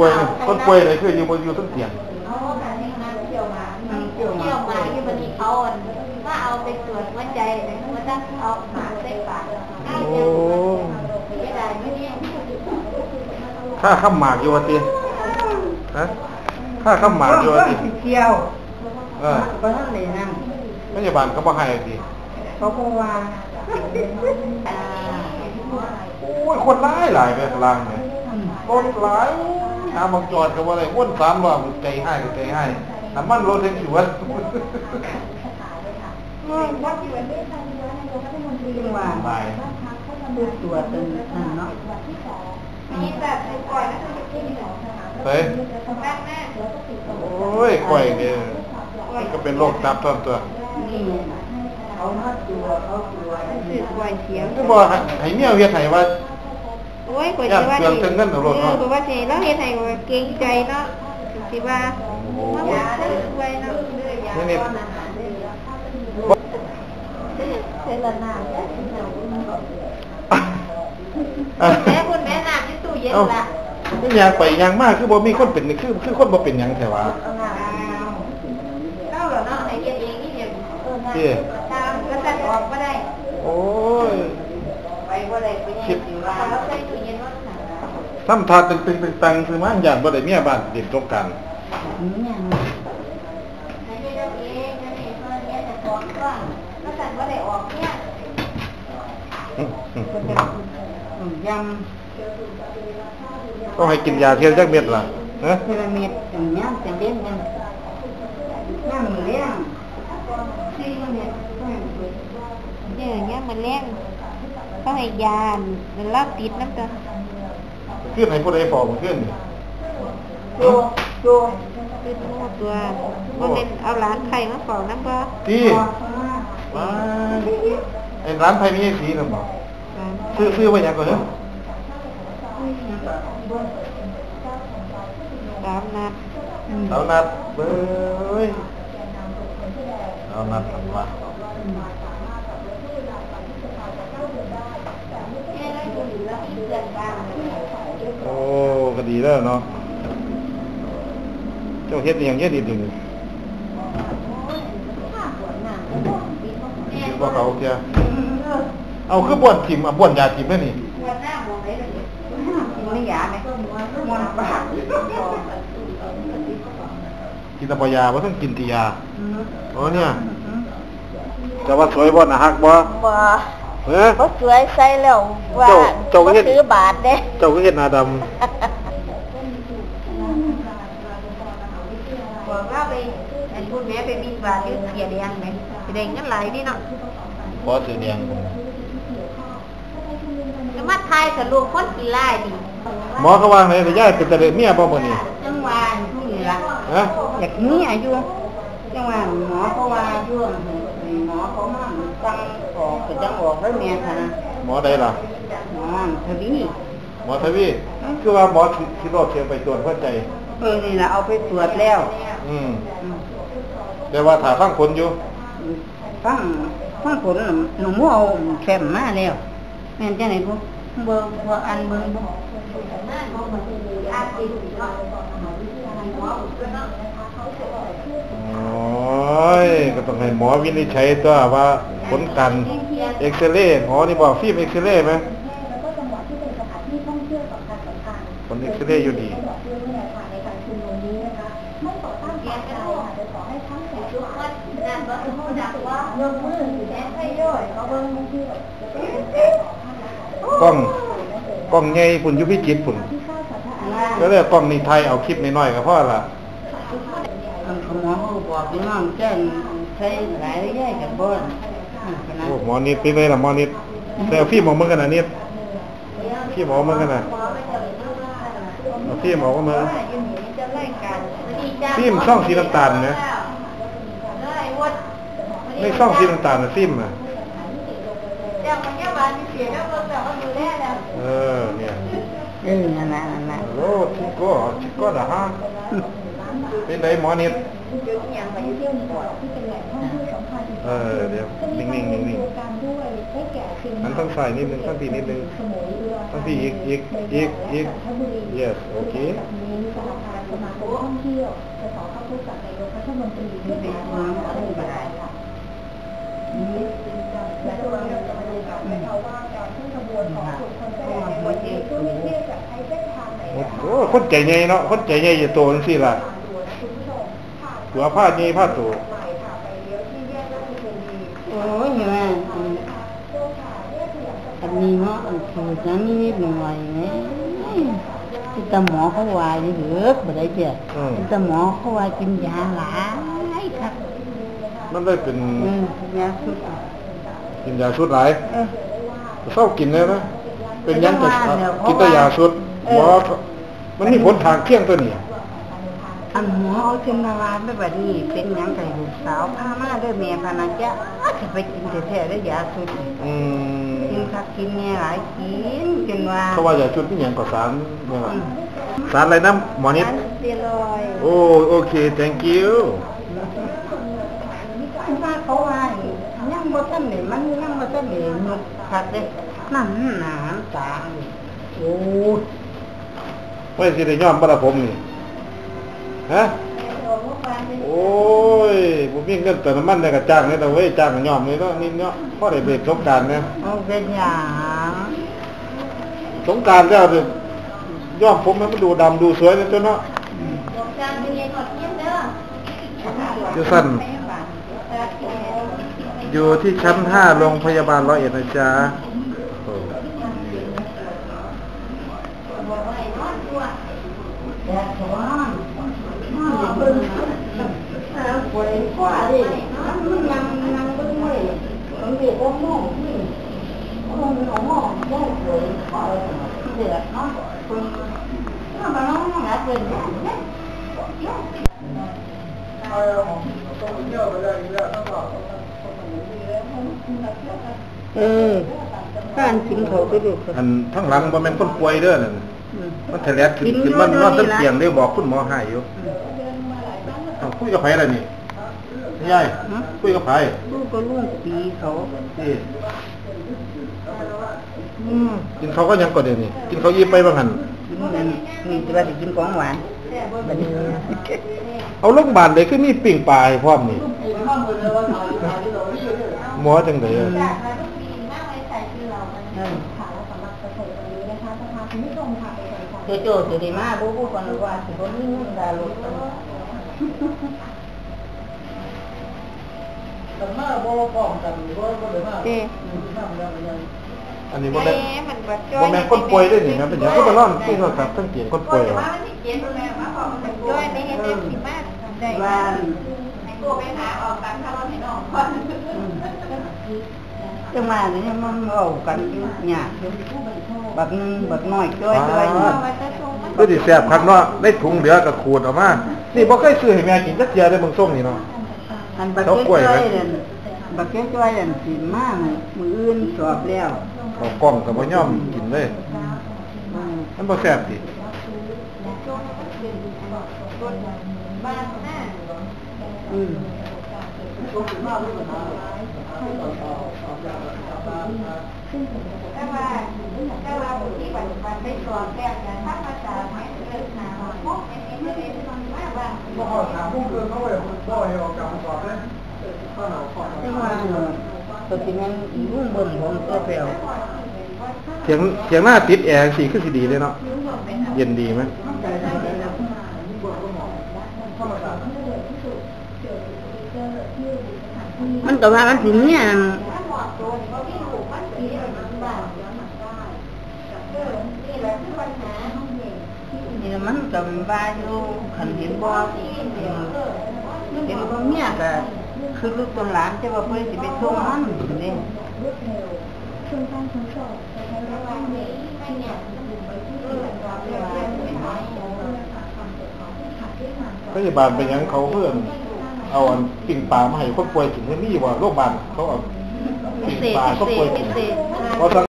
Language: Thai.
ป่วยนี่คนป่วยเลยคืออยู่บนอยู่ทั้งเตียงเขาแบบนี้นะเที่ยวมาเที่ยวมาที่วันนี้เขาว่าเอาไปตรวจหัวใจแต่ว่าถ้าเอาหมาใส่ปากโอ้ไม่ได้ไม่เนี่ยค่าข้ามหมากอยู่ว่าติฮะค่าข้ามหมากอยู่ว่าติเที่ยวเออก็ท่านเลยนั่งพยาบาลเขาบ่ให้ติเขาก็ว่าโอ้ยคนหลายหลายไปข้างล่างเนี่ยรถหลาย หามาจอดก็บ่ได้วนสามรอบใจให้ใจให้น้ำมันรถแท็กซี่วัดจึงว่าบายดูตัวจนนั่นเนาะมีแบบก่อนนะคือกินหรอเฮ้ยโอ้ยก่อยเนี่ยก็เป็นโรคตับท่อนตัวนี่เขามาตัวเขาตัวสื่อก่อยเสียงก็บอกให้เมียเฮ็ดให้ว่า โอ้ยก่อยสิว่าย่านเปลืองเงินเอาโลดเนาะเออว่าสิเราเฮ็ดให้เกรงใจเนาะสิว่าว่าบ่ได้ช่วยเนาะนี่นี่เสร็จแล้วน้ำอะแม่คุณแม่น้ำที่ตู้เย็นเอ้าละไม่ยางไปยางมากคือบ่มีคนเป็นคือคือคนบ่เป็นหยังแท้ว่าเล่าเหรอเนาะไอ้เฮ็ดเองนี่เดียวเด้ตามก็จะออกบ่ได้ โอ้ยไปว่าอะไรไปยังสิว่า ทำท่าตึงตึงตึงตังคือมันย่านบ่ได้เมียบ้านเด่นตรงกลางเนี่ยให้เฮ็ดเอาเองนั่นเองเพราะเนี่ยแต่ของก็ก็สั่นบ่ได้ออกเนี่ยอืมอืมก็จะยต้องให้กินยาเทียมจักเม็ดล่ะฮะำพีระมิดอย่างนี้จะเล่นกันย่างเลี้ยงซีมันเนี่ยเนี่ยเนี่ยมันแรงต้องให้ยามันรับติดน้ำตา ขึ้นให้ผู้ใดฟอกมันขึ้นนี่โจโจคือโม่ตัวว่าเป็นเอาหลานไข่มาฝอกน้ำบ่ที่ว้ายไอ้ร้านไผมีสีนั่นบ่ซื้อซื้อไว้หยังก่อนเด้อสามนัดเอานัดเบ้ยเอานัดทำว่า โอ้ก็ดี แล้วเนาะเจ้าเฮ็ดอหย่างเฮ็ดดีดึงคิดว่าเขาเทียเอาคือบ่วนถิ่มอะบ่วนยาถิ่มแล้วนี่ไม่อยากไหมมันปากกินแตะปยาบ่ต้องกินติยาโอ้เนี่ยจะว่าสวยบ่น่ะฮักบ่บ่เฮ้ยบ่สวยใส่แล้วว่าเจ้าเจ้าก็เฮ็ดซื้อบาทเด้เจ้าก็เฮ็ดหน้าดำ บอกว่าไปอันพูดแม่ไป บินบาทอยู่เสียแดงไหมเสียแดงเงินไหลนี่เนาะขอสีแดงแล้วมาทายกับลูกคนกี่ไล่ดิหมอเขาวางไหนแต่ย่ายเป็นตะเดเมียบ่มื้อนี้จังหวะนี่ละฮะอยากนี้อายุจังหวะหมอเขาว่าอายุหมอเขามาตั้งออกก็จังออกแล้วแม่ค่ะหมอใดล่ะหมอทวีหมอทวีคือว่าหมอสิโรดเชียงไปตรวจหัวใจเออนี่ละเอาไปตรวจแล้ว อืม แต่ว่าถ้าฟังผลอยู่ฟังฟังผลหนูมูเอาแคมมาแล้วแม่นจังไหนพวกเบิ่งพออันเบิ่งบ่โอ้ยก็ต้องให้หมอวินิจฉัยตัวว่าผลการเอ็กซเรย์หมอนี่บอกฟิล์มเอ็กซเรย์ไหมผลเอ็กซเรย์อยู่ดี กล้องกล้องใหญ่ฝุ่นอยุพิจิตรฝุ่นก็เลยกล้องนี่ไทยเอาคลิปน้อยๆก็พอละอันเขาหมอเขาบอกพี่น้องแจ้งใช้หลายแย่กันบ่นขนาดโอ้หมอนิดเป็นไงล่ะหมอนิดแต่เอาฟิล์มออกมากันนะนิดฟิล์มออกมากันนะเอาฟิล์มออกมาฟิล์มช่องสีน้ำตาลนะ ในช่องสีน้ำตาลนะฟิล์มอะเออเนี่ยเออนั่นน่ะนั่นน่ะโอ้ชิโก้ชิโก้ดะฮะเป็นไงหมอนิดเออเดี๋ยวนิ่งๆนิ่งๆนั้นต้องใส่นิดนึงต้องปีนิดนึงต้องปีอีกอีกอีกอีก yes โอเคมาคมท่องเที่ยวจะขอเข้าพบกับนายกรัฐมนตรีที่เป็นผู้ว่า โอ้คนใจใหญ่เนาะคนใจใหญ่จะโตจังซี่ล่ะคุณผู้ชมค่ะหัวผ้าใหญ่ผ้าโตใหม่ค่ะไปเลี้ยวที่แยกราชเทวีโอ้ยแม่อันโจ้ค่ะแยกขยับสะพาอันนนี้เนาะอันคือจังนิดหน่อยแหม่ที่ตาหมอเขาว่าอยู่เด้อบ่ได้เจ้ะอืมที่ตาหมอเขาว่ากินยาหลายครับมันได้เป็นเออยาสุดกินยาชุดหลาย เออเศร้ากินเลยนะเป็นหยังจะเพราะว่ากินแต่ยาชุดเอหมออมันมีผลทางเคียงตัวนี้อันหมอเอาเส้นนาวาไปบัดนี้เป็นหยังไงลูกสาวพามาเด้อแม่พานาจ้ะจะไปกินแท้ๆได้อยาสุดอืมกินคักกินแน่หลายกินจนว่าเขาว่ายาชุดนี่หยังก็สารเนี่ยล่ะสารอะไรนะหมอนิดสารสเตียรอยด์โอ้โอเค thank you อันว่าเขาว่ายังบ่ทันนี่มันยังบ่ทันนี่นุก คักเด้นั่นหนามตานี่โอ้ยไม่สิได้ยอมบ่ละผมนี่ฮะโอ้ยบ่มีเงินเติมน้ำมันได้ก็จ้างนี่แต่เว้ยจ้างก็ยอมนี่เนาะนี่เนาะพอได้เบรกสงกรารเนี่ยเอาเป็นหยังสงกรารแล้วเนี่ยยอมผมให้มันดูดำดูสวยเลยตัวเนาะบอกจางเป็นยังกดเยี่ยมเด้ออยู่สั้น อยู่ที่ชั้นห้าโรงพยาบาลร้อยเอ็ดนะจ๊ะโอ้บอกว่าดิ เออการกินเขาไปดูอันทั้งหลังบ่แม่นคนป่วยเด้อนั่นอืมมันทะเลขึ้นขึ้นมันนอนตั้งเตียงได้บอกคุณหมอให้อยู่เอาคุยกับไผล่ะนี่ยายคุยกับไผลูกก็ลูกปีเขานี่อืมกินเขาวก็ยังก็เดี๋ยวนี้กินเขาวอิ่มไปบ้างหันกินนั่นนี่จะว่าสิกินของหวานบัดนี้เอาโรงพยาบาลเลยคือมีปิ่งปลาให้พร้อมนี่ หมอจังได๋อะจากมาทุกปีมากไว้ใส่คือเรามันค่ะแล้วสำหรับกระทรวงวันนี้นะคะจะพาคุณผู้ชมค่ะไปชมค่ะโจโจสิได้มาบ่บ่กันว่าสิบ่มีเงินดารถกันเด้อันนี้บ่ได้มันบัดบ่แม่นคนป่วยเด้อนี่แม่นเป็นหยังก็มานอนคุยโทรศัพท์ทั้งเตียงคนป่วยว่าว่ะมันเจ็บแม่มาบอกมันจ้อยไม่เห็นได้ผิดมากได้ว่าให้ตัวไปหาออกกันถ้าเราให้น้องก่อน จังว่านี่มันเว้ากันอยู่ยากอยู่บักนึงบักน้อยจ้อยจ้อยนี่ก็สิแซ่บคักเนาะได้ถุงเหลือก็ขูดออกมานี่บ่เคยซื้อให้แม่กินจักเที่ยได้เบิ่งส้มนี่เนาะ อันบักเขากล้จ้วอยยไหมๆนั่นบักจ้อยๆนั่นสิมามื้ออื่นสอบแล้วเอากล้องก็บ่ยอมกินเลยอืมมันบ่แซ่บติบ้านหน้าอืม แต่ว่าแต่ว่าผู้ที่บันบันไปสอนแก้กันถ้าภาษาไทยเรื่องหาพวกเอ็นเอ็นเอ็นมันมาบ้างจังว่าเนาะตัวที่มันรุ่งเบิ่งตัวเปลวเถียงเถียงหน้าติดแอร์สิคือสิดีเลยเนาะเย็นดีไหม มันก็ว่ามันสิเนี่ย ถ้าหมอตัวนี่เขาที่ถูกมันสีมันบ้างย้อนหลังได้เออนี่แหละคือปัญหาของเด็ก นี่มันก็ว่าอยู่คันเห็นบ่เห็นบ่เมียก็คือลูกตัวหลานจะว่าเพิ่นสิไปส่งมันนี่ ซึ่งการขนส่งจะใช้ระหว่างนี้ไม่เนี่ยจะบุกไปที่เรื่องราวเรื่องไม่หายของความเดือดร้อนที่ขาดที่งาน พยาบาลไปหยังเขาเพื่อน เอาอันปิ่งปลามาให้คนป่วยกินให้มีว่าโรงพยาบาลเขาเอาปิ่งปลาคนป่วยกินเพราะ